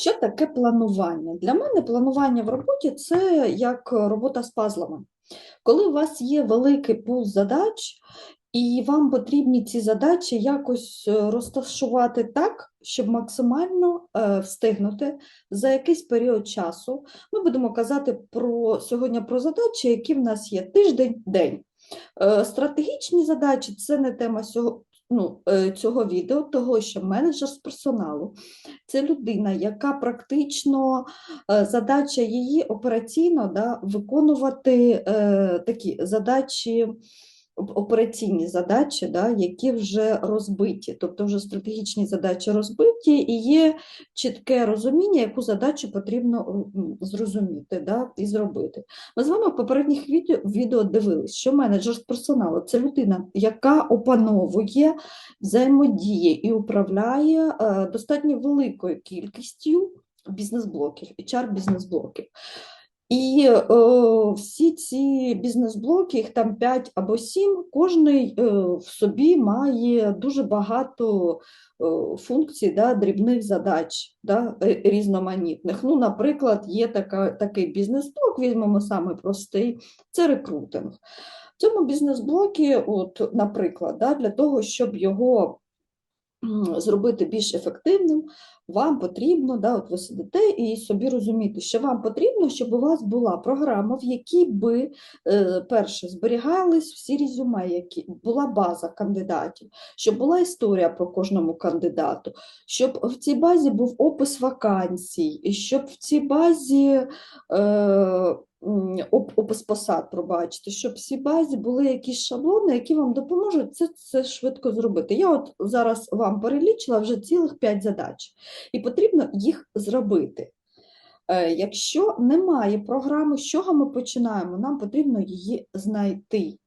Що таке планування? Для мене планування в роботі це як робота з пазлами. Коли у вас є великий пул задач, і вам потрібні ці задачі якось е, розташувати так, щоб максимально е, встигнути за якийсь період часу. Ми будемо казати про сьогодні про задачі, які в нас є тиждень, день. Е, Стратегічні задачі це не тема ну, е, цього відео, того, що менеджер з персоналу це людина, яка практично е, задача її операційно да, виконувати е, такі задачі. Оп- Операційні задачі, да, які вже розбиті, тобто вже стратегічні задачі розбиті, і є чітке розуміння, яку задачу потрібно зрозуміти да, і зробити. Ми з вами в попередніх відео, відео дивились, що менеджер з персоналу це людина, яка опановує, взаємодіє і управляє е, достатньо великою кількістю бізнес-блоків, HR-бізнес-блоків. І е, всі ці бізнес-блоки, їх там 5 або 7, кожний е, в собі має дуже багато е, функцій, да, дрібних задач да, е, різноманітних. Ну, наприклад, є така, такий бізнес-блок, візьмемо самий простий, це рекрутинг. В цьому бізнес-блокі, от, наприклад, да, для того, щоб його зробити більш ефективним, вам потрібно, да, от ви сидите і собі розумієте, що вам потрібно, щоб у вас була програма, в якій би е, перше зберігались всі резюме, які була база кандидатів, щоб була історія про кожному кандидату, щоб в цій базі був опис вакансій, і щоб в цій базі е, посад, пробачте, щоб в цій базі були якісь шаблони, які вам допоможуть це, це швидко зробити. Я от зараз вам перелічила вже цілих 5 задач, і потрібно їх зробити. Е, Якщо немає програми, з чого ми починаємо? Нам потрібно її знайти.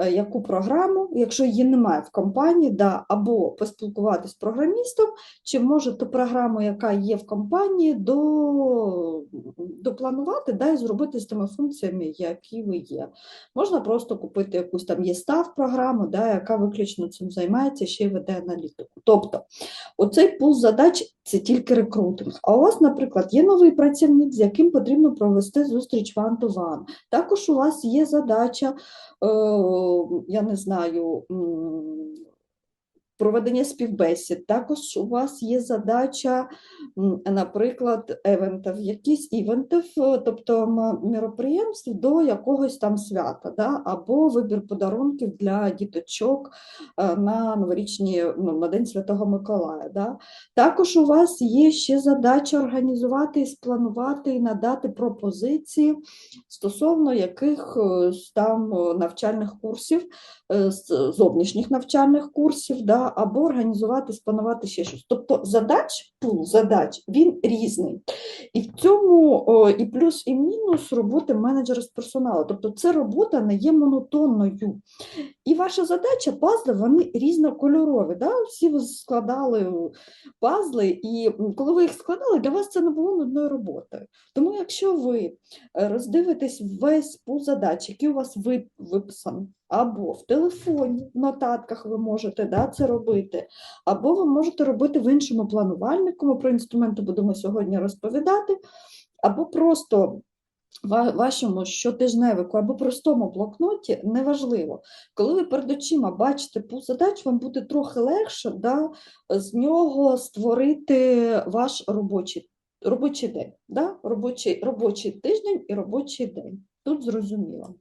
Е, Яку програму, якщо її немає в компанії, да, або поспілкуватися з програмістом, чи може ту програму, яка є в компанії, до, допланувати да, і зробити з тими функціями, які ви є. Можна просто купити якусь там є став програму, да, яка виключно цим займається, ще й веде аналітику. Тобто, оцей пул задач це тільки рекрутинг. А у вас, наприклад, є новий працівник, з яким потрібно провести зустріч one-to-one. Також у вас є задача, е, я не знаю, проведення співбесід. Також у вас є задача, наприклад, евентів, якісь івентів, е, тобто м- мероприємств до якогось там свята, да? або вибір подарунків для діточок е, на новорічні, ну, на День Святого Миколая. Да? Також у вас є ще задача організувати і спланувати і надати пропозиції стосовно яких е, там навчальних курсів, зовнішніх навчальних курсів, да, або організувати, спланувати ще щось. Тобто задач, пул задач, він різний. І в цьому і плюс, і мінус роботи менеджера з персоналу. Тобто це робота не є монотонною. І ваша задача, пазли, вони різнокольорові. Да? Всі ви складали пазли, і коли ви їх складали, для вас це не було нудною роботою. Тому якщо ви е, роздивитесь весь пул задач, які у вас вип- виписані, або в телефоні, в нотатках ви можете да, це робити, або ви можете робити в іншому планувальнику, ми про інструменти будемо сьогодні розповідати, або просто ва- вашому щотижневику або простому блокноті, неважливо. Коли ви перед очима бачите пул задач, вам буде трохи легше да, з нього створити ваш робочий, робочий день, да? робочий, робочий тиждень і робочий день. Тут зрозуміло.